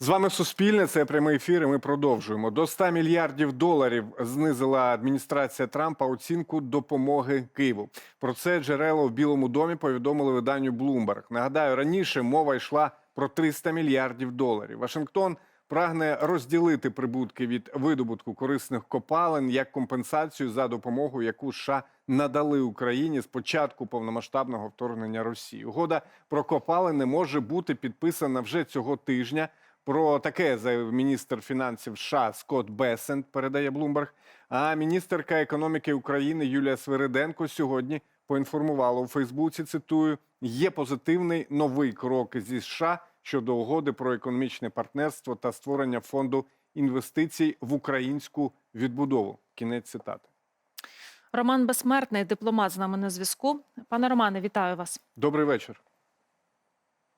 З вами Суспільне. Це прямий ефір. і Ми продовжуємо. До 100 мільярдів доларів знизила адміністрація Трампа оцінку допомоги Києву. Про це джерело в Білому домі повідомили виданню Bloomberg. Нагадаю, раніше мова йшла про 300 мільярдів доларів. Вашингтон прагне розділити прибутки від видобутку корисних копалин як компенсацію за допомогу, яку США надали Україні з початку повномасштабного вторгнення Росії. Угода про копалини може бути підписана вже цього тижня. Про таке заявив міністр фінансів США Скотт Бесент, передає Блумберг. А міністерка економіки України Юлія Свириденко сьогодні поінформувала у Фейсбуці. Цитую: є позитивний новий крок зі США щодо угоди про економічне партнерство та створення фонду інвестицій в українську відбудову. Кінець цитати. Роман Безсмертний, дипломат з нами на зв'язку. Пане Романе, вітаю вас. Добрий вечір.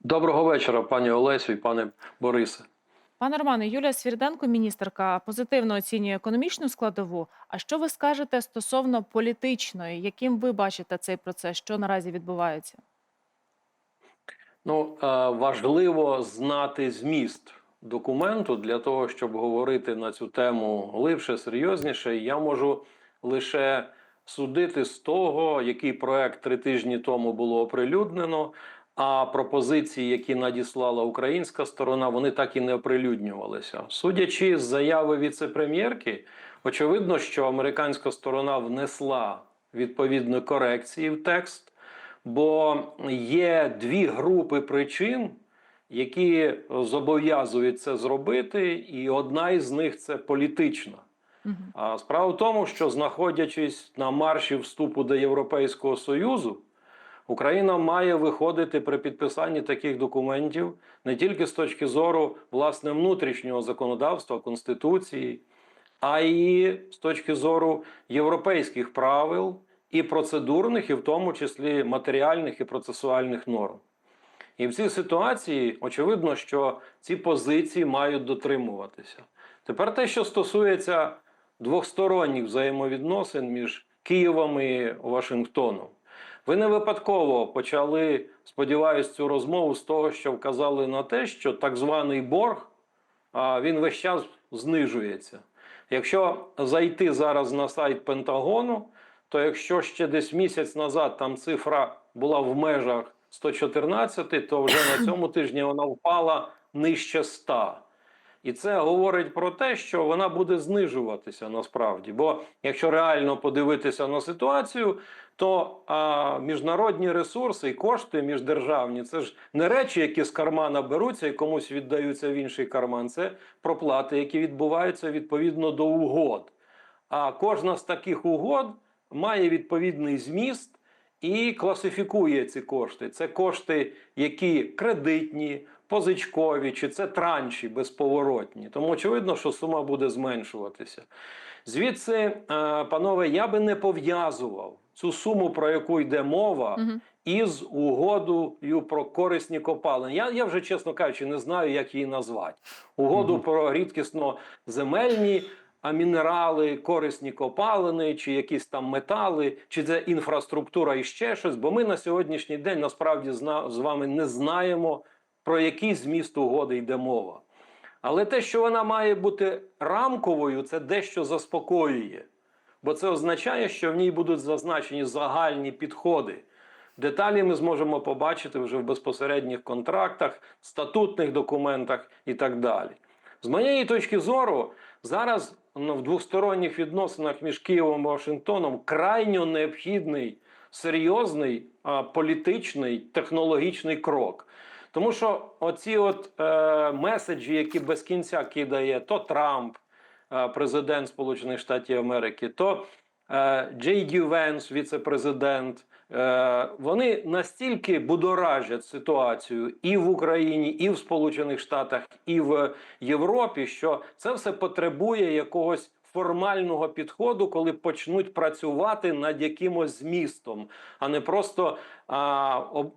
Доброго вечора, пані Олесю і пане Борисе. Пане Романе, Юлія Свірденко, міністерка, позитивно оцінює економічну складову. А що ви скажете стосовно політичної? Яким ви бачите цей процес? Що наразі відбувається? Ну е, важливо знати зміст документу для того, щоб говорити на цю тему глибше, серйозніше. Я можу лише судити з того, який проект три тижні тому було оприлюднено. А пропозиції, які надіслала українська сторона, вони так і не оприлюднювалися. Судячи з заяви віце-прем'єрки, очевидно, що американська сторона внесла відповідні корекції в текст, бо є дві групи причин, які зобов'язують це зробити, і одна із них це політична. А справа в тому, що знаходячись на марші вступу до Європейського Союзу, Україна має виходити при підписанні таких документів не тільки з точки зору власне внутрішнього законодавства, конституції, а й з точки зору європейських правил і процедурних, і в тому числі матеріальних і процесуальних норм. І в цій ситуації очевидно, що ці позиції мають дотримуватися. Тепер те, що стосується двосторонніх взаємовідносин між Києвом і Вашингтоном. Ви не випадково почали, сподіваюсь, цю розмову з того, що вказали на те, що так званий борг а, він весь час знижується. Якщо зайти зараз на сайт Пентагону, то якщо ще десь місяць назад там цифра була в межах 114, то вже на цьому тижні вона впала нижче 100. І це говорить про те, що вона буде знижуватися насправді. Бо якщо реально подивитися на ситуацію, то а, міжнародні ресурси і кошти міждержавні це ж не речі, які з кармана беруться і комусь віддаються в інший карман. Це проплати, які відбуваються відповідно до угод. А кожна з таких угод має відповідний зміст і класифікує ці кошти. Це кошти, які кредитні, позичкові, чи це транші безповоротні. Тому очевидно, що сума буде зменшуватися. Звідси, панове, я би не пов'язував цю суму, про яку йде мова, Мгм. із угодою про корисні копалини. Я, я вже, чесно кажучи, не знаю, як її назвати. Угоду Мгм. про рідкісно земельні а мінерали, корисні копалини, чи якісь там метали, чи це інфраструктура і ще щось. Бо ми на сьогоднішній день насправді зна- з вами не знаємо, про який зміст угоди йде мова. Але те, що вона має бути рамковою, це дещо заспокоює. Бо це означає, що в ній будуть зазначені загальні підходи. Деталі ми зможемо побачити вже в безпосередніх контрактах, статутних документах і так далі. З моєї точки зору, зараз ну, в двосторонніх відносинах між Києвом і Вашингтоном крайньо необхідний серйозний а, політичний технологічний крок. Тому що оці от е, меседжі, які без кінця кидає то Трамп, президент Сполучених Штатів Америки, то е, Джей Ді Венс, віце-президент, е, вони настільки будоражать ситуацію і в Україні, і в Сполучених Штатах, і в Європі, що це все потребує якогось формального підходу, коли почнуть працювати над якимось змістом, а не просто а, об,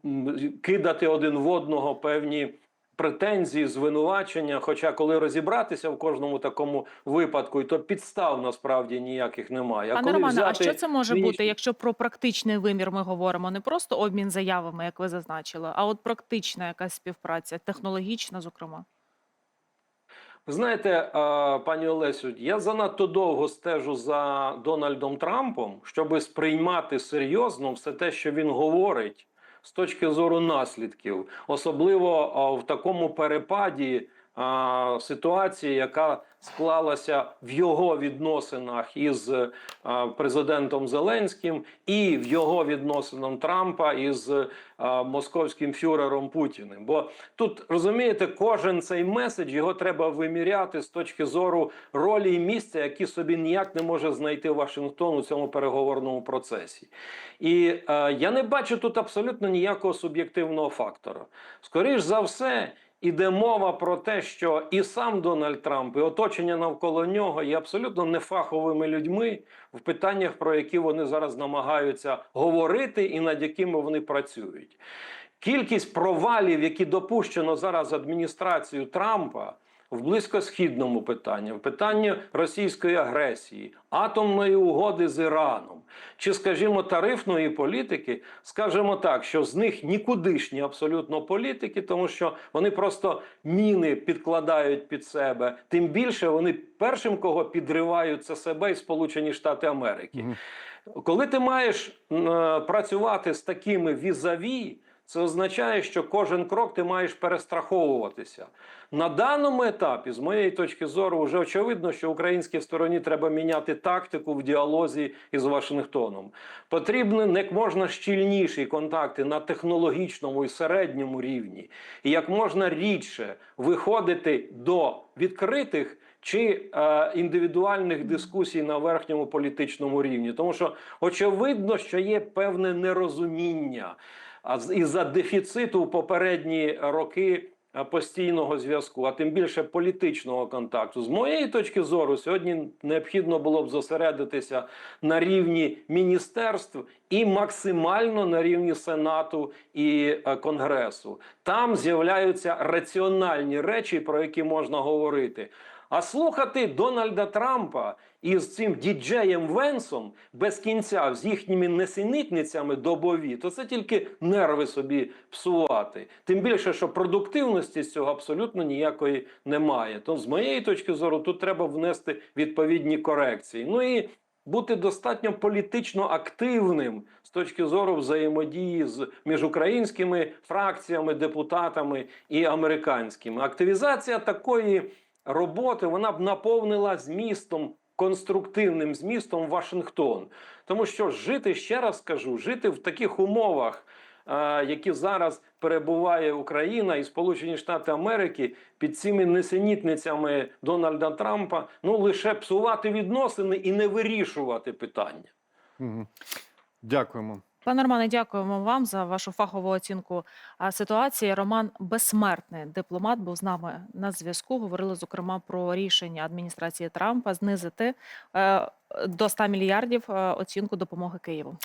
кидати один в одного певні. Претензії, звинувачення. Хоча, коли розібратися в кожному такому випадку, і то підстав насправді ніяких немає. А Пане коли Романе, а що це може нинішні- бути, якщо про практичний вимір ми говоримо? Не просто обмін заявами, як ви зазначили, а от практична якась співпраця, технологічна, зокрема. Знаєте, пані Олесю, я занадто довго стежу за Дональдом Трампом, щоб сприймати серйозно все те, що він говорить з точки зору наслідків, особливо в такому перепаді е, ситуації, яка склалася в його відносинах із е, президентом Зеленським і в його відносинах Трампа із е, московським фюрером Путіним. Бо тут розумієте, кожен цей меседж його треба виміряти з точки зору ролі і місця, які собі ніяк не може знайти Вашингтон у цьому переговорному процесі. І е, я не бачу тут абсолютно ніякого суб'єктивного фактора. Скоріш за все. Іде мова про те, що і сам Дональд Трамп, і оточення навколо нього є абсолютно нефаховими людьми в питаннях, про які вони зараз намагаються говорити, і над якими вони працюють. Кількість провалів, які допущено зараз адміністрацією Трампа в близькосхідному питанні, в питанні російської агресії, атомної угоди з Іраном, чи, скажімо, тарифної політики, скажімо так, що з них нікудишні абсолютно політики, тому що вони просто міни підкладають під себе. Тим більше вони першим, кого підривають, це себе і Сполучені Штати Америки. Коли ти маєш е, працювати з такими візаві, це означає, що кожен крок ти маєш перестраховуватися. На даному етапі, з моєї точки зору, вже очевидно, що українській стороні треба міняти тактику в діалозі із Вашингтоном. Потрібні як можна щільніші контакти на технологічному і середньому рівні, і як можна рідше виходити до відкритих чи е, індивідуальних дискусій на верхньому політичному рівні, тому що очевидно, що є певне нерозуміння а із-за дефіциту в попередні роки е, постійного зв'язку, а тим більше політичного контакту. З моєї точки зору, сьогодні необхідно було б зосередитися на рівні міністерств і максимально на рівні Сенату і е, Конгресу. Там з'являються раціональні речі, про які можна говорити. А слухати Дональда Трампа із цим діджеєм Венсом без кінця з їхніми несенітницями добові, то це тільки нерви собі псувати. Тим більше, що продуктивності з цього абсолютно ніякої немає. То з моєї точки зору тут треба внести відповідні корекції. Ну і бути достатньо політично активним з точки зору взаємодії з між українськими фракціями, депутатами і американськими. Активізація такої роботи вона б наповнила змістом. Конструктивним змістом Вашингтон, тому що жити ще раз скажу, жити в таких умовах, е, які зараз перебуває Україна і Сполучені Штати Америки під цими несенітницями Дональда Трампа, ну лише псувати відносини і не вирішувати питання. Дякуємо. Пане Романе, дякуємо вам за вашу фахову оцінку ситуації. Роман Безсмертний, дипломат, був з нами на зв'язку. Говорили зокрема про рішення адміністрації Трампа знизити е, до 100 мільярдів е, оцінку допомоги Києву.